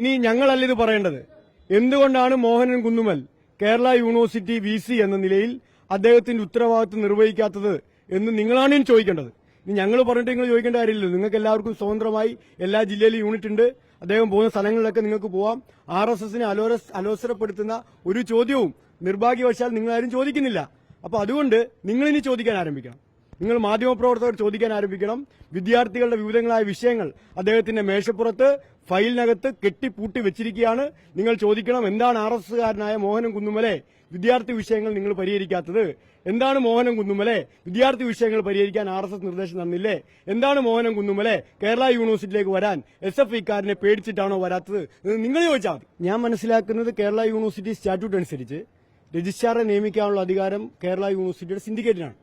ഇനി ഞങ്ങളല്ല ഇത് പറയേണ്ടത്. എന്തുകൊണ്ടാണ് Mohanan Kunnummal Kerala university V C എന്ന നിലയിൽ അദ്ദേഹത്തിന്റെ ഉത്തരവാദിത്വം നിർവഹിക്കാത്തത് എന്ന് നിങ്ങളാണ് ഇനി ചോദിക്കേണ്ടത്. ഇനി ഞങ്ങൾ പറഞ്ഞിട്ട് നിങ്ങൾ ചോദിക്കേണ്ട കാര്യമില്ലല്ലോ. നിങ്ങൾക്ക് എല്ലാവർക്കും സ്വതന്ത്രമായി എല്ലാ ജില്ലയിലും യൂണിറ്റ് ഉണ്ട്. അദ്ദേഹം പോകുന്ന സ്ഥലങ്ങളിലൊക്കെ നിങ്ങൾക്ക് പോവാം. ആർ എസ് എസിനെ അലോസരപ്പെടുത്തുന്ന ഒരു ചോദ്യവും നിർഭാഗ്യവശാൽ നിങ്ങളാരും ചോദിക്കുന്നില്ല. അപ്പൊ അതുകൊണ്ട് നിങ്ങൾ ഇനി ചോദിക്കാൻ ആരംഭിക്കണം. നിങ്ങൾ മാധ്യമപ്രവർത്തകർ ചോദിക്കാൻ ആരംഭിക്കണം. വിദ്യാർത്ഥികളുടെ വിവിധങ്ങളായ വിഷയങ്ങൾ അദ്ദേഹത്തിന്റെ മേശപ്പുറത്ത് ഫയലിനകത്ത് കെട്ടിപ്പൂട്ടി വെച്ചിരിക്കുകയാണ്. നിങ്ങൾ ചോദിക്കണം എന്താണ് ആർ എസ് കാരനായ മോഹനൻ കുന്നുമലെ വിദ്യാർത്ഥി വിഷയങ്ങൾ നിങ്ങൾ പരിഹരിക്കാത്തത്? എന്താണ് മോഹനൻ കുന്നുമലെ വിദ്യാർത്ഥി വിഷയങ്ങൾ പരിഹരിക്കാൻ ആർ എസ് എസ് നിർദ്ദേശം തന്നില്ലേ? എന്താണ് മോഹനൻ കുന്നുമലെ കേരള യൂണിവേഴ്സിറ്റിയിലേക്ക് വരാൻ എസ് എഫ് ഇക്കാരനെ പേടിച്ചിട്ടാണോ വരാത്തത്? നിങ്ങൾ ചോദിച്ചാൽ മതി. ഞാൻ മനസ്സിലാക്കുന്നത് കേരള യൂണിവേഴ്സിറ്റി സ്റ്റാറ്റ്യൂട്ട് അനുസരിച്ച് രജിസ്ട്രാറെ നിയമിക്കാനുള്ള അധികാരം കേരള യൂണിവേഴ്സിറ്റിയുടെ സിൻഡിക്കേറ്റിനാണ്.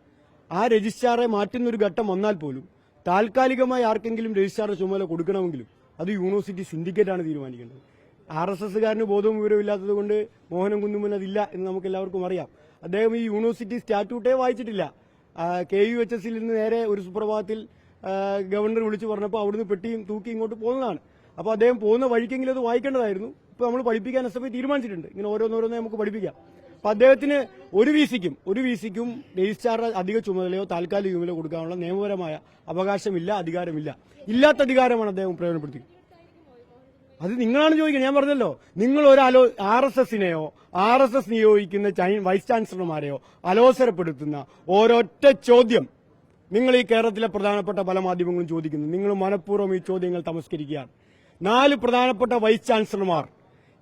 ആ രജിസ്ട്രാറെ മാറ്റുന്ന ഒരു ഘട്ടം വന്നാൽ പോലും താൽക്കാലികമായി ആർക്കെങ്കിലും രജിസ്ട്രാറുടെ ചുമതല കൊടുക്കണമെങ്കിലും അത് യൂണിവേഴ്സിറ്റി സിൻഡിക്കേറ്റ് ആണ് തീരുമാനിക്കേണ്ടത്. ആർ എസ് എസ്സുകാരന് ബോധവും വിവരവും ഇല്ലാത്തത് കൊണ്ട് മോഹനം കുന്നുമൻ അതില്ല എന്ന് നമുക്ക് എല്ലാവർക്കും അറിയാം. അദ്ദേഹം ഈ യൂണിവേഴ്സിറ്റി സ്റ്റാറ്റ്യൂട്ടേ വായിച്ചിട്ടില്ല. കെ യു എച്ച് എസിൽ നിന്ന് നേരെ ഒരു സുപ്രഭാതത്തിൽ ഗവർണർ വിളിച്ചു പറഞ്ഞപ്പോൾ അവിടുന്ന് പെട്ടിയും തൂക്കി ഇങ്ങോട്ട് പോകുന്നതാണ്. അപ്പോൾ അദ്ദേഹം പോകുന്ന വഴിക്കെങ്കിലും അത് വായിക്കേണ്ടതായിരുന്നു. ഇപ്പോൾ നമ്മൾ പഠിപ്പിക്കാൻ എസ് എഫ് തീരുമാനിച്ചിട്ടുണ്ട്. ഇങ്ങനെ ഓരോന്നോരോന്നേ നമുക്ക് പഠിപ്പിക്കാം. അപ്പൊ അദ്ദേഹത്തിന് ഒരു വി സിക്കും ഒരു വി സിക്കും രജിസ്ട്രാറുടെ അധിക ചുമതലയോ താൽക്കാലിക ചുമതലയോ കൊടുക്കാനുള്ള നിയമപരമായ അവകാശമില്ല അധികാരമില്ല. ഇല്ലാത്ത അധികാരമാണ് അദ്ദേഹം പ്രയോജനപ്പെടുത്തി അത് നിങ്ങളാണ് ചോദിക്കുന്നത്. ഞാൻ പറഞ്ഞല്ലോ നിങ്ങൾ ഒരാലോ ആർ എസ് എസിനെയോ ആർ എസ് എസ് നിയോഗിക്കുന്ന വൈസ് ചാൻസലർമാരെയോ അലോസരപ്പെടുത്തുന്ന ഓരൊറ്റ ചോദ്യം നിങ്ങൾ ഈ കേരളത്തിലെ പ്രധാനപ്പെട്ട പല മാധ്യമങ്ങളും ചോദിക്കുന്നു. നിങ്ങൾ മനഃപൂർവം ഈ ചോദ്യങ്ങൾ തമസ്കരിക്കുകയാണ്. നാല് പ്രധാനപ്പെട്ട വൈസ് ചാൻസലർമാർ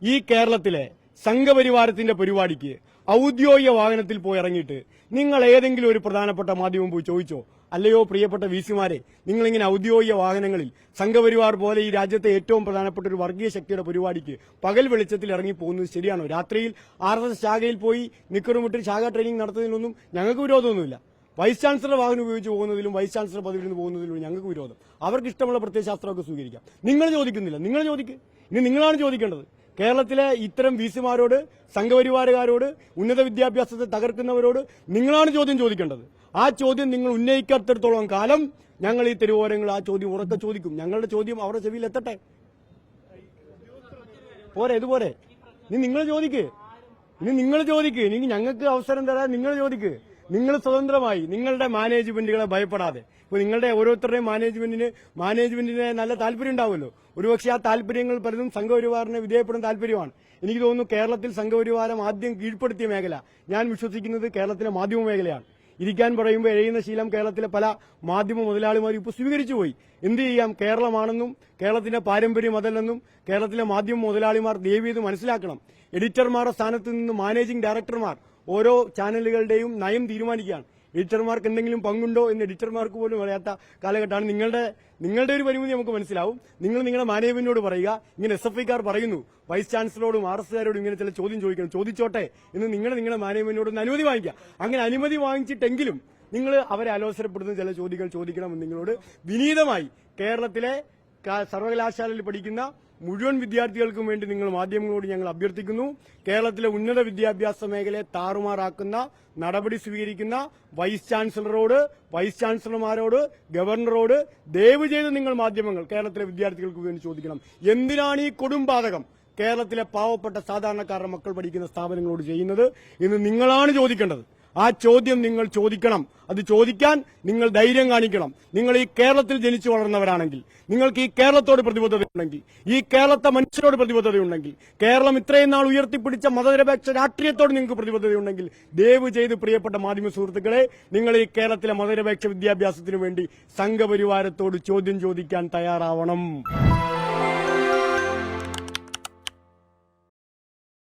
ഈ കേരളത്തിലെ സംഘപരിവാരത്തിന്റെ പരിപാടിക്ക് ഔദ്യോഗിക വാഹനത്തിൽ പോയി ഇറങ്ങിയിട്ട് നിങ്ങൾ ഏതെങ്കിലും ഒരു പ്രധാനപ്പെട്ട മാധ്യമം പോയി ചോദിച്ചോ? അല്ലയോ പ്രിയപ്പെട്ട വി സിമാരെ നിങ്ങളിങ്ങനെ ഔദ്യോഗിക വാഹനങ്ങളിൽ സംഘപരിവാർ പോലെ ഈ രാജ്യത്തെ ഏറ്റവും പ്രധാനപ്പെട്ട ഒരു വർഗീയ ശക്തിയുടെ പരിപാടിക്ക് പകൽ വെളിച്ചത്തിൽ ഇറങ്ങി പോകുന്നത് ശരിയാണോ? രാത്രിയിൽ ആർ എസ് എസ് ശാഖയിൽ പോയി നിക്കറുമുട്ടിൽ ശാഖ ട്രെയിനിങ് നടത്തുന്നതിനൊന്നും ഞങ്ങൾക്ക് വിരോധമൊന്നുമില്ല. വൈസ് ചാൻസലർ വാഹനം ഉപയോഗിച്ച് പോകുന്നതിലും വൈസ് ചാൻസലർ പദവിയിൽ നിന്ന് പോകുന്നതിലും ഞങ്ങൾക്ക് വിരോധം. അവർക്ക് ഇഷ്ടമുള്ള പ്രത്യയശാസ്ത്രമൊക്കെ സ്വീകരിക്കാം. നിങ്ങൾ ചോദിക്കുന്നില്ല. നിങ്ങൾ ചോദിക്കുക ഇനി നിങ്ങളാണ് ചോദിക്കേണ്ടത്. കേരളത്തിലെ ഇത്തരം വി സിമാരോട് സംഘപരിവാരകാരോട് ഉന്നത വിദ്യാഭ്യാസത്തെ തകർക്കുന്നവരോട് നിങ്ങളാണ് ചോദ്യം ചോദിക്കേണ്ടത്. ആ ചോദ്യം നിങ്ങൾ ഉന്നയിക്കാത്തിടത്തോളം കാലം ഞങ്ങൾ ഈ തെരുവോരങ്ങൾ ആ ചോദ്യം ഉറക്കെ ചോദിക്കും. ഞങ്ങളുടെ ചോദ്യം അവരുടെ ചെവിയിൽ എത്തട്ടെ? പോരെ ഇതുപോലെ ഇനി നിങ്ങൾ ചോദിക്ക്. ഇനി നിങ്ങൾ ചോദിക്ക്. ഇനി ഞങ്ങൾക്ക് അവസരം തരാൻ നിങ്ങൾ ചോദിക്ക്. നിങ്ങൾ സ്വതന്ത്രമായി നിങ്ങളുടെ മാനേജ്മെന്റുകളെ ഭയപ്പെടാതെ. ഇപ്പൊ നിങ്ങളുടെ ഓരോരുത്തരുടെയും മാനേജ്മെന്റിന് മാനേജ്മെന്റിന് നല്ല താല്പര്യം ഉണ്ടാവുമല്ലോ. ഒരുപക്ഷെ ആ താല്പര്യങ്ങൾ പലതും സംഘപരിവാറിന് വിധേയപ്പെടുന്ന താല്പര്യമാണ്. എനിക്ക് തോന്നുന്നു കേരളത്തിൽ സംഘപരിവാരം ആദ്യം കീഴ്പ്പെടുത്തിയ മേഖല. ഞാൻ വിശ്വസിക്കുന്നത് കേരളത്തിലെ മാധ്യമ മേഖലയാണ്. ഇരിക്കാൻ പറയുമ്പോൾ എഴയുന്ന ശീലം കേരളത്തിലെ പല മാധ്യമ മുതലാളിമാരും ഇപ്പോൾ സ്വീകരിച്ചു പോയി. എന്ത് ചെയ്യാം? കേരളമാണെന്നും കേരളത്തിന്റെ പാരമ്പര്യം അതല്ലെന്നും കേരളത്തിലെ മാധ്യമ മുതലാളിമാർ ദയവ് ചെയ്ത് മനസ്സിലാക്കണം. എഡിറ്റർമാരുടെ സ്ഥാനത്ത് നിന്ന് മാനേജിംഗ് ഡയറക്ടർമാർ ഓരോ ചാനലുകളുടെയും നയം തീരുമാനിക്കുകയാണ്. എഡിറ്റർമാർക്ക് എന്തെങ്കിലും പങ്കുണ്ടോ എന്ന് എഡിറ്റർമാർക്ക് പോലും അറിയാത്ത കാലഘട്ടമാണ് നിങ്ങളുടെ നിങ്ങളുടെ ഒരു പരിമിതി നമുക്ക് മനസ്സിലാവും. നിങ്ങൾ നിങ്ങളുടെ മാനേജ്മെന്റിനോട് പറയുക. ഇങ്ങനെ എസ് എഫ് ഐക്കാർ പറയുന്നു. വൈസ് ചാൻസലറോടും ആർ എസ് കാരോടും ഇങ്ങനെ ചില ചോദ്യം ചോദിക്കണം. ചോദിച്ചോട്ടെ എന്ന് നിങ്ങൾ നിങ്ങളുടെ മാനേജ്മെന്റിനോട് അനുമതി വാങ്ങിക്കുക. അങ്ങനെ അനുമതി വാങ്ങിച്ചിട്ടെങ്കിലും നിങ്ങൾ അവരെ അലോസരപ്പെടുന്ന ചില ചോദ്യങ്ങൾ ചോദിക്കണമെന്ന് നിങ്ങളോട് വിനീതമായി കേരളത്തിലെ സർവകലാശാലയിൽ പഠിക്കുന്ന മുഴുവൻ വിദ്യാർത്ഥികൾക്കും വേണ്ടി നിങ്ങൾ മാധ്യമങ്ങളോട് ഞങ്ങൾ അഭ്യർത്ഥിക്കുന്നു. കേരളത്തിലെ ഉന്നത വിദ്യാഭ്യാസ മേഖലയെ താറുമാറാക്കുന്ന നടപടി സ്വീകരിക്കുന്ന വൈസ് ചാൻസലറോട് വൈസ് ചാൻസലർമാരോട് ഗവർണറോട് ദയവ് ചെയ്ത് നിങ്ങൾ മാധ്യമങ്ങൾ കേരളത്തിലെ വിദ്യാർത്ഥികൾക്ക് വേണ്ടി ചോദിക്കണം. എന്തിനാണ് ഈ കൊടുംപാതകം? കേരളത്തിലെ പാവപ്പെട്ട സാധാരണക്കാരുടെ മക്കൾ പഠിക്കുന്ന സ്ഥാപനങ്ങളോട് ചെയ്യുന്നത് എന്ന് നിങ്ങളാണ് ചോദിക്കേണ്ടത്. ആ ചോദ്യം നിങ്ങൾ ചോദിക്കണം. അത് ചോദിക്കാൻ നിങ്ങൾ ധൈര്യം കാണിക്കണം. നിങ്ങൾ ഈ കേരളത്തിൽ ജനിച്ചു വളർന്നവരാണെങ്കിൽ നിങ്ങൾക്ക് ഈ കേരളത്തോട് പ്രതിബദ്ധതയുണ്ടെങ്കിൽ ഈ കേരളത്തെ മനുഷ്യരോട് പ്രതിബദ്ധതയുണ്ടെങ്കിൽ കേരളം ഇത്രയും നാൾ ഉയർത്തിപ്പിടിച്ച മതനിരപേക്ഷ രാഷ്ട്രീയത്തോട് നിങ്ങൾക്ക് പ്രതിബദ്ധതയുണ്ടെങ്കിൽ ദയവ് ചെയ്ത് പ്രിയപ്പെട്ട മാധ്യമ സുഹൃത്തുക്കളെ നിങ്ങൾ ഈ കേരളത്തിലെ മതനിരപേക്ഷ വിദ്യാഭ്യാസത്തിനു വേണ്ടി സംഘപരിവാരത്തോട് ചോദ്യം ചോദിക്കാൻ തയ്യാറാവണം.